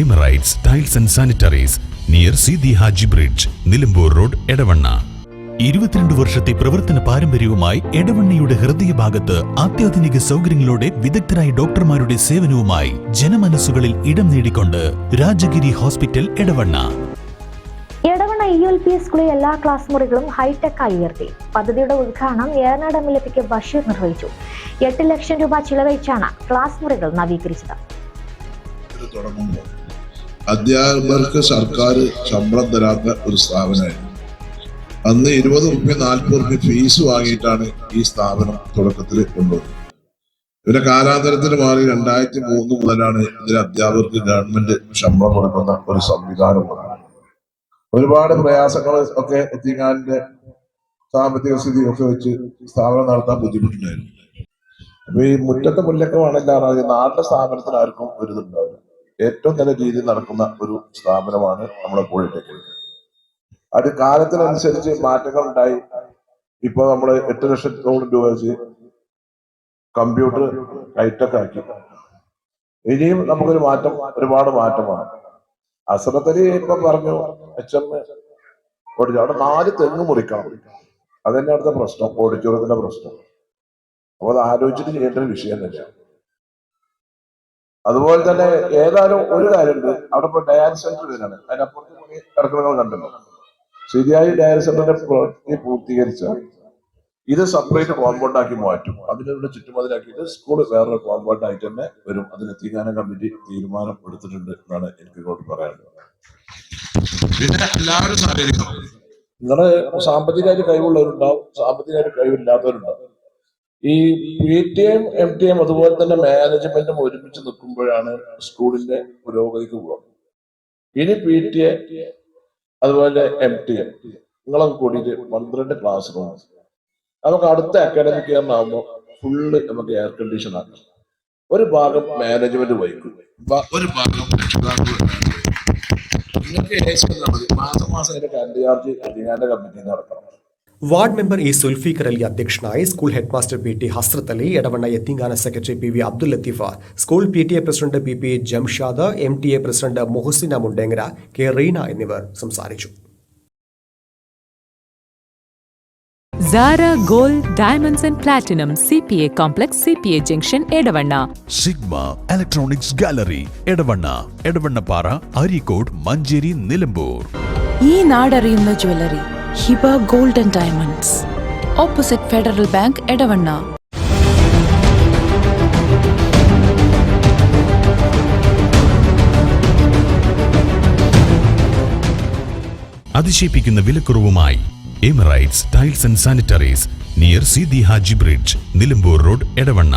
Emirates tiles and sanitaries near Sidi Haji bridge Nilambur road Edavanna ഇരുപത്തിരണ്ട് വർഷത്തെ പ്രവർത്തന പാരമ്പര്യവുമായി എടവണ്ണയുടെ ഹൃദയഭാഗത്ത് അത്യാധുനിക സൗകര്യങ്ങളോടെ വിദഗ്ധരായ ഡോക്ടർമാരുടെ സേവനവുമായി ജനമനസ്സുകളിൽ ഇടം നേടിക്കൊണ്ട് Rajagiri hospital Edavanna. Edavanna E L P സ്കൂളിലെ എല്ലാ ക്ലാസ് മുറികളും ഹൈടെക്കായി ഉയർത്തി. പദ്ധതിയുടെ ഉദ്ഘാടനം Eranad M L A Basheer നിർവഹിച്ചു. എട്ട് ലക്ഷം രൂപ ചിലവഴിച്ചാണ് ക്ലാസ് മുറികൾ നവീകരിച്ചത്. ഇത് തുടങ്ങുമ്പോൾ അധ്യാപകർക്ക് സർക്കാർ ശമ്പളം തരാത്ത ഒരു സ്ഥാപനമായിരുന്നു. അന്ന് ഇരുപത് റുപ്യ നാൽപ്പത് റുപ്യ ഫീസ് വാങ്ങിയിട്ടാണ് ഈ സ്ഥാപനം തുടക്കത്തിൽ കൊണ്ടുവന്നത്. ഇവരെ കാലാന്തരത്തിൽ മാറി രണ്ടായിരത്തി മൂന്ന് മുതലാണ് ഇതിലെ അധ്യാപകർക്ക് ഗവൺമെന്റ് ശമ്പളം കൊടുക്കുന്ന ഒരു സംവിധാനം വന്നത്. ഒരുപാട് പ്രയാസങ്ങൾ ഒക്കെ എത്തിങ്ങാന്റെ സാമ്പത്തിക സ്ഥിതി ഒക്കെ വെച്ച് സ്ഥാപനം നടത്താൻ ബുദ്ധിമുട്ടുണ്ടായിരുന്നു. അപ്പൊ ഈ മുറ്റത്തെ മുല്ലക്കമാണെല്ലാം നാട്ടിലെ സ്ഥാപനത്തിന് ആർക്കും ഒരു ഇതുണ്ടാവില്ല. ഏറ്റവും നല്ല രീതിയിൽ നടക്കുന്ന ഒരു സ്ഥാപനമാണ് നമ്മുടെ പോളിടെക്നിക്. അത് കാലത്തിനനുസരിച്ച് മാറ്റങ്ങൾ ഉണ്ടായി ഇപ്പൊ നമ്മൾ എട്ട് ലക്ഷത്തോളം രൂപ വെച്ച് കമ്പ്യൂട്ടർ ഹൈടെക് ആക്കി. ഇനിയും നമുക്കൊരു മാറ്റം ഒരുപാട് മാറ്റമാണ്. അസറത്തലി ഇപ്പൊ പറഞ്ഞു എച്ച് എം ഓടിച്ചു അവിടെ നാല് തെങ്ങ് മുറിക്കണം. അതന്നെ അവിടുത്തെ പ്രശ്നം ഓഡിറ്റോറിയത്തിന്റെ പ്രശ്നം. അപ്പൊ അത് ആലോചിച്ചിട്ട് ചെയ്യേണ്ട ഒരു വിഷയം തന്നെ അതുപോലെ തന്നെ ഏതായാലും ഒരു കാര്യമുണ്ട്. അവിടെ ഇപ്പൊ ഡയാലിസ് സെന്റർ വരുന്നത് അതിനപ്പുറത്ത് കൂടി ഇറക്കണങ്ങൾ കണ്ടല്ലോ. ശരിയായി ഡയാലിസ് സെന്ററിന്റെ പ്രവൃത്തി പൂർത്തീകരിച്ച ഇത് സെപ്പറേറ്റ് കോമ്പൗണ്ട് ആക്കി മാറ്റും. അതിനുള്ള ചുറ്റുമതിലാക്കിയിട്ട് സ്കൂൾ വേറൊരു കോമ്പൗണ്ട് ആയിട്ട് തന്നെ വരും. അതിന് തീരുമാന കമ്മിറ്റി തീരുമാനം എടുത്തിട്ടുണ്ട് എന്നാണ് എനിക്ക് ഇങ്ങോട്ട് പറയാനുള്ളത്. പിന്നെ എല്ലാവരും സഹകരിക്കണം. നിങ്ങൾ സാമ്പത്തികമായിട്ട് കഴിവുള്ളവരുണ്ടാവും. സാമ്പത്തികമായിട്ട് കഴിവില്ലാത്തവരുണ്ടാവും. ഈ P T M M T M അതുപോലെ തന്നെ മാനേജ്മെന്റും ഒരുമിച്ച് നിൽക്കുമ്പോഴാണ് സ്കൂളിന്റെ പുരോഗതിക്ക് പോകുന്നത് ഇനി പി ടി എ അതുപോലെ എം ടി എം നിങ്ങളൊക്കെ കൂടിയിട്ട് പന്ത്രണ്ട് ക്ലാസ് റൂം നമുക്ക് അടുത്ത അക്കാഡമിക് ഇയർ ആകുമ്പോൾ ഫുള്ള് നമുക്ക് എയർ കണ്ടീഷൻ ആക്കാം ഒരു ഭാഗം മാനേജ്മെന്റ് വഹിക്കും. ഒരു ഭാഗം. നിങ്ങൾക്ക് മാസം മാസം അതിന്റെ കറണ്ട് ചാർജ് അധികാര നടക്കണം ward member E Sulfiqar Ali അധ്യക്ഷനായി school headmaster P T Hasrath Ali Edavanna യത്തിങ്കാന secretary P V Abdul Latheef school P T A president P P Jamshad M T A president Mohsina Mundengara K Reena എന്നിവർ സംസാരിച്ചു. Sara gold diamonds and platinum C P A complex C P A junction Edavanna Sigma electronics gallery Edavanna Edavannappara Areekode Manjeri Nilambur ഈ നാടറിയുന്ന jewellery Hiba gold and diamonds. Opposite Federal Bank Edavanna. അതിശയിപ്പിക്കുന്ന വിലക്കുറവുമായി Emirates tiles and sanitaries near Sidi Haji bridge Nilambur road Edavanna.